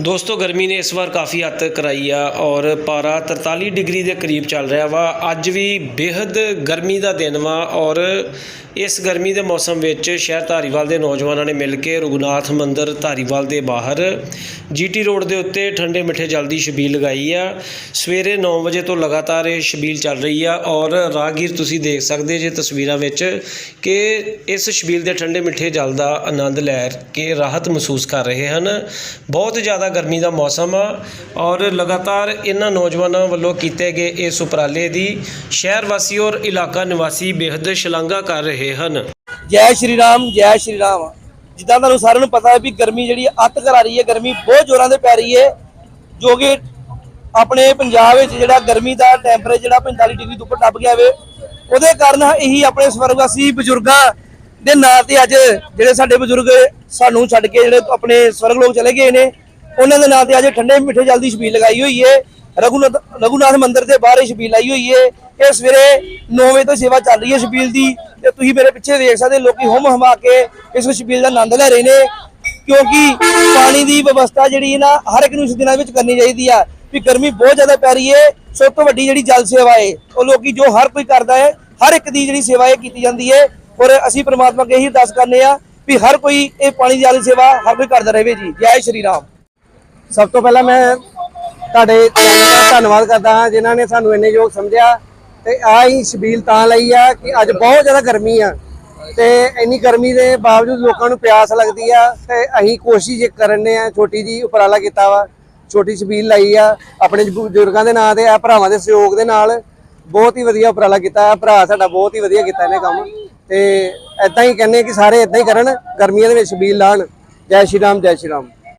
ਦੋਸਤੋ, ਗਰਮੀ ਨੇ ਇਸ ਵਾਰ ਕਾਫੀ ਹੱਦ ਤੱਕ ਕਰਾਈ ਆ ਔਰ ਪਾਰਾ 43 ਡਿਗਰੀ ਦੇ ਕਰੀਬ ਚੱਲ ਰਿਹਾ ਵਾ। ਅੱਜ ਵੀ ਬੇहद ਗਰਮੀ ਦਾ ਦਿਨ ਵਾ ਔਰ ਇਸ ਗਰਮੀ ਦੇ ਮੌਸਮ ਵਿੱਚ ਸ਼ਹਿਰ ਧਾਰੀਵਾਲ ਦੇ ਨੌਜਵਾਨਾਂ ਨੇ ਮਿਲ ਕੇ ਰਘੁਨਾਥ ਮੰਦਿਰ ਧਾਰੀਵਾਲ ਦੇ ਬਾਹਰ ਜੀਟੀ ਰੋਡ ਦੇ ਉੱਤੇ ਠੰਡੇ ਮਿੱਠੇ ਜਲ ਦੀ ਛਬੀਲ ਲਗਾਈ ਆ। ਸਵੇਰੇ 9 ਵਜੇ ਤੋਂ ਲਗਾਤਾਰ ਇਹ ਛਬੀਲ ਚੱਲ ਰਹੀ ਆ ਔਰ ਰਾਹਗੀਰ ਤੁਸੀਂ ਦੇਖ ਸਕਦੇ ਜੇ ਤਸਵੀਰਾਂ ਵਿੱਚ ਕਿ ਇਸ ਛਬੀਲ ਦੇ ਠੰਡੇ ਮਿੱਠੇ ਜਲ ਦਾ ਆਨੰਦ ਲੈ ਕੇ ਰਾਹਤ ਮਹਿਸੂਸ ਕਰ ਰਹੇ ਹਨ। ਬਹੁਤ ਜ਼ਿਆਦਾ ਗਰਮੀ ਦਾ ਮੌਸਮ ਆ ਔਰ ਲਗਾਤਾਰ ਇਹਨਾਂ ਨੌਜਵਾਨਾਂ ਵੱਲੋਂ ਕੀਤੇ ਗਏ ਇਸ ਉਪਰਾਲੇ ਦੀ ਸ਼ਹਿਰ ਵਾਸੀ ਔਰ ਇਲਾਕਾ ਨਿਵਾਸੀ ਬੇਹੱਦ ਸ਼ਲਾਘਾ ਕਰ ਰਹੇ ਹਨ। ਜੈ ਸ਼੍ਰੀ ਰਾਮ, ਜੈ ਸ਼੍ਰੀ ਰਾਮ। ਜਿੱਦਾਂ ਤੁਹਾਨੂੰ ਸਾਰਿਆਂ ਨੂੰ ਪਤਾ ਹੈ ਵੀ ਗਰਮੀ ਜਿਹੜੀ ਅੱਤ ਕਰਾ ਰਹੀ ਹੈ, ਗਰਮੀ ਬਹੁਤ ਜ਼ੋਰਾਂ ਦੇ ਪੈ ਰਹੀ ਹੈ, ਜੋ ਕਿ ਆਪਣੇ ਪੰਜਾਬ ਵਿੱਚ ਜਿਹੜਾ ਗਰਮੀ ਦਾ ਟੈਂਪਰੇਚਰ ਜਿਹੜਾ 45 ਡਿਗਰੀ ਤੋਂ ਉੱਪਰ ਟੱਪ ਗਿਆ ਵੇ, ਉਹਦੇ ਕਾਰਨ ਇਹੀ ਆਪਣੇ ਸਵਰਗਵਾਸੀ ਬਜ਼ੁਰਗਾਂ ਦੇ ਨਾਂ ਤੇ ਅੱਜ ਜਿਹੜੇ ਸਾਡੇ ਬਜ਼ੁਰਗ ਸਾਨੂੰ ਛੱਡ ਕੇ ਜਿਹੜੇ ਆਪਣੇ ਸਵਰਗ ਲੋਕ ਚਲੇ ਗਏ ਨੇ, ਉਹਨਾਂ ਦੇ ਨਾਂ ਤੇ ਅੱਜ ਠੰਡੇ ਮਿੱਠੇ ਜਲ ਦੀ ਛਬੀਲ ਲਗਾਈ ਹੋਈ ਹੈ, ਰਘੁਨਾਥ ਰਘੁਨਾਥ ਮੰਦਿਰ ਦੇ ਬਾਹਰ ਇਹ ਛਬੀਲ ਲਾਈ ਹੋਈ ਹੈ, ਇਹ ਸਵੇਰੇ 9 ਵਜੇ ਤੋਂ ਸੇਵਾ ਚੱਲ ਰਹੀ ਹੈ ਛਬੀਲ ਦੀ ਤੇ ਤੁਸੀਂ ਮੇਰੇ ਪਿੱਛੇ ਦੇਖ ਸਕਦੇ ਲੋਕੀ ਹੁਮ ਹਮਾ ਕੇ ਇਸ ਛਬੀਲ ਦਾ ਆਨੰਦ ਲੈ ਰਹੇ ਨੇ, ਕਿਉਂਕਿ ਪਾਣੀ ਦੀ ਵਿਵਸਥਾ ਜਿਹੜੀ ਹੈ ਨਾ, ਹਰ ਇੱਕ ਨੂੰ ਇਸ ਦਿਨਾਂ ਵਿੱਚ ਕਰਨੀ ਚਾਹੀਦੀ ਆ, ਵੀ ਗਰਮੀ ਬਹੁਤ ਜ਼ਿਆਦਾ ਪੈ ਰਹੀ ਹੈ, ਸਭ ਤੋਂ ਵੱਡੀ ਜਿਹੜੀ ਜਲ ਸੇਵਾ ਹੈ, ਉਹ ਲੋਕੀ ਜੋ ਹਰ ਕੋਈ ਕਰਦਾ ਹੈ, ਹਰ ਇੱਕ ਦੀ ਜਿਹੜੀ ਸੇਵਾ ਹੈ ਕੀਤੀ ਜਾਂਦੀ ਹੈ, ਔਰ ਅਸੀਂ ਪ੍ਰਮਾਤਮਾ ਅੱਗੇ ਇਹੀ ਦੱਸ ਕਰਨੇ ਆ ਵੀ ਹਰ ਕੋਈ ਇਹ ਪਾਣੀ ਦੀ ਜਲ ਸੇਵਾ ਹਰ ਕੋਈ ਕਰਦਾ ਰਹੇ ਜੀ। ਜੈ ਸ਼੍ਰੀ ਰਾਮ। ਸਭ ਤੋਂ ਪਹਿਲਾਂ ਮੈਂ ਤੁਹਾਡੇ ਚੈਨਲ ਦਾ ਧੰਨਵਾਦ ਕਰਦਾ ਹਾਂ, ਜਿਨ੍ਹਾਂ ਨੇ ਸਾਨੂੰ ਇੰਨੇ ਯੋਗ ਸਮਝਿਆ। ਤੇ ਆ ਹੀ ਛਬੀਲ ਤਾਂ ਲਈ ਆ ਕਿ ਅੱਜ ਬਹੁਤ ਜ਼ਿਆਦਾ ਗਰਮੀ ਆ। ਤੇ ਇੰਨੀ ਗਰਮੀ ਦੇ ਬਾਵਜੂਦ ਲੋਕਾਂ ਨੂੰ ਪਿਆਸ ਲੱਗਦੀ ਆ ਤੇ ਅਸੀਂ ਕੋਸ਼ਿਸ਼ ਕਰਨੇ ਆ, ਛੋਟੀ ਜੀ ਉਪਰਾਲਾ ਕੀਤਾ ਵਾ। ਛੋਟੀ ਛਬੀਲ ਲਾਈ ਆ, ਆਪਣੇ ਬਜ਼ੁਰਗਾਂ ਦੇ ਨਾਂ ਤੇ ਆ, ਭਰਾਵਾਂ ਦੇ ਸਹਿਯੋਗ ਦੇ ਨਾਲ ਬਹੁਤ ਹੀ ਵਧੀਆ ਉਪਰਾਲਾ ਕੀਤਾ। ਭਰਾ ਸਾਡਾ ਬਹੁਤ ਹੀ ਵਧੀਆ ਕੀਤਾ ਇਹਨੇ ਕੰਮ। ਤੇ ਐਦਾਂ ਹੀ ਕਹਿੰਨੇ ਕਿ ਸਾਰੇ ਐਦਾਂ ਹੀ ਕਰਨ, ਗਰਮੀਆਂ ਦੇ ਵਿੱਚ ਛਬੀਲ ਲਾਣ। ਜੈ ਸ਼੍ਰੀ ਰਾਮ, ਜੈ ਸ਼੍ਰੀ ਰਾਮ।